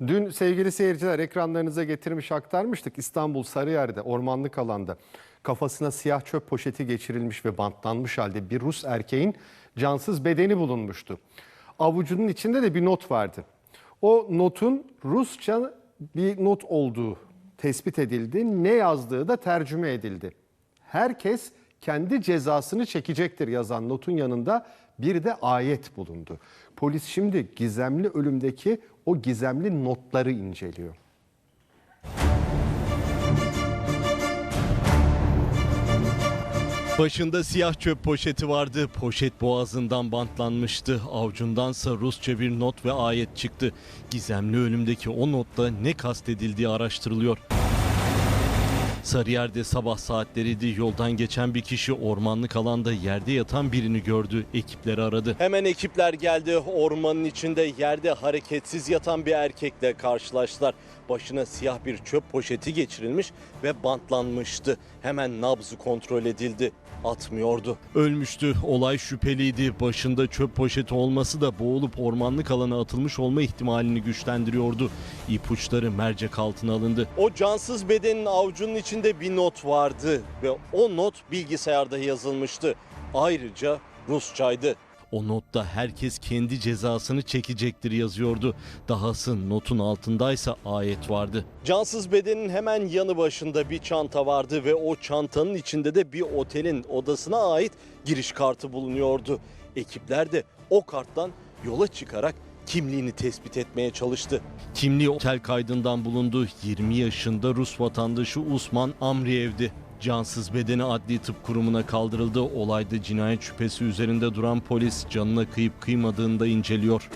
Dün sevgili seyirciler ekranlarınıza getirmiş aktarmıştık. İstanbul Sarıyer'de ormanlık alanda kafasına siyah çöp poşeti geçirilmiş ve bantlanmış halde bir Rus erkeğin cansız bedeni bulunmuştu. Avucunun içinde de bir not vardı. O notun Rusça bir not olduğu tespit edildi. Ne yazdığı da tercüme edildi. Herkes kendi cezasını çekecektir yazan notun yanında bir de ayet bulundu. Polis şimdi gizemli ölümdeki o gizemli notları inceliyor. Başında siyah çöp poşeti vardı. Poşet boğazından bantlanmıştı. Avcundansa Rusça bir not ve ayet çıktı. Gizemli ölümdeki o notta ne kastedildiği araştırılıyor. Sarıyer'de sabah saatleriydi. Yoldan geçen bir kişi ormanlık alanda yerde yatan birini gördü. Ekipleri aradı. Hemen ekipler geldi. Ormanın içinde yerde hareketsiz yatan bir erkekle karşılaştılar. Başına siyah bir çöp poşeti geçirilmiş ve bantlanmıştı. Hemen nabzı kontrol edildi. Atmıyordu. Ölmüştü. Olay şüpheliydi. Başında çöp poşeti olması da boğulup ormanlık alana atılmış olma ihtimalini güçlendiriyordu. İpuçları mercek altına alındı. O cansız bedenin avucunun içinde bir not vardı ve o not bilgisayarda yazılmıştı. Ayrıca Rusçaydı. O notta herkes kendi cezasını çekecektir yazıyordu. Dahası notun altındaysa ayet vardı. Cansız bedenin hemen yanı başında bir çanta vardı ve o çantanın içinde de bir otelin odasına ait giriş kartı bulunuyordu. Ekipler de o karttan yola çıkarak kimliğini tespit etmeye çalıştı. Kimliği otel kaydından bulundu. 20 yaşında Rus vatandaşı Usman Amriyev'di. Cansız bedeni adli tıp kurumuna kaldırıldı. Olayda cinayet şüphesi üzerinde duran polis canına kıyıp kıymadığını da inceliyor.